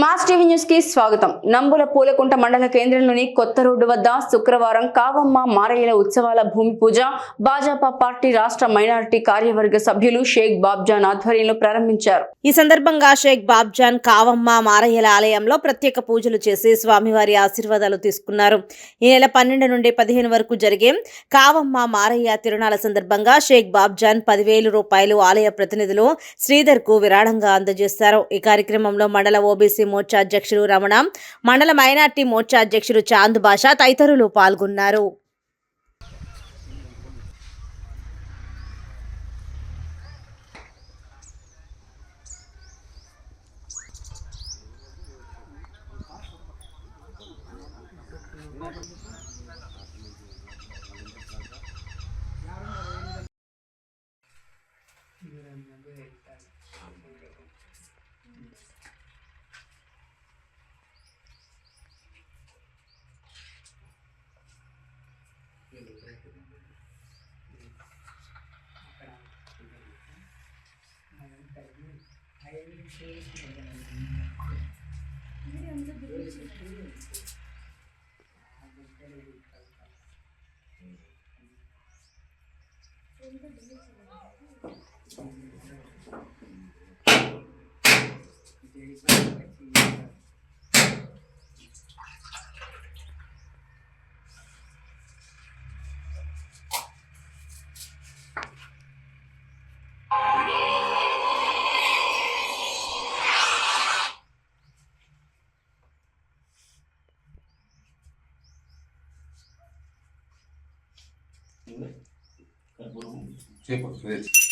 Mass TV news కి స్వాగతం నంబుల పూలకుంట మండల కేంద్రంలోని కొత్త రోడ్డు వద్ద శుక్రవారం కావమ్మ మారయ్యల ఉత్సవాల భూమి పూజ భాజపా పార్టీ రాష్ట్ర మైనారిటీ కార్యవర్గ సభ్యులు షేక్ బాబ్జాన్ ఆధ్వర్యంలో ప్రారంభించారు ఈ సందర్భంగా షేక్ బాబ్జాన్ కావమ్మ మారయ్యల ఆలయంలో ప్రత్యేక పూజలు చేసి స్వామివారి ఆశీర్వాదాలు తీసుకున్నారు ఈ నెల పన్నెండు నుండి పదిహేను వరకు జరిగే కావమ్మ మారయ్య తిరునాల సందర్భంగా షేక్ బాబ్జాన్ పదివేలు రూపాయలు ఆలయ ప్రతినిధులు శ్రీధర్కు విరాళంగా అందజేశారు ఈ కార్యక్రమంలో మండల ఓబీసీ మోర్చా అధ్యక్షులు రమణ మండల మైనార్టీ మోర్చా అధ్యక్షులు చాంద్ బాషా తదితరులు పాల్గొన్నారు remember it that photo. Mm. Thank you. Ну, Все, подтвердить.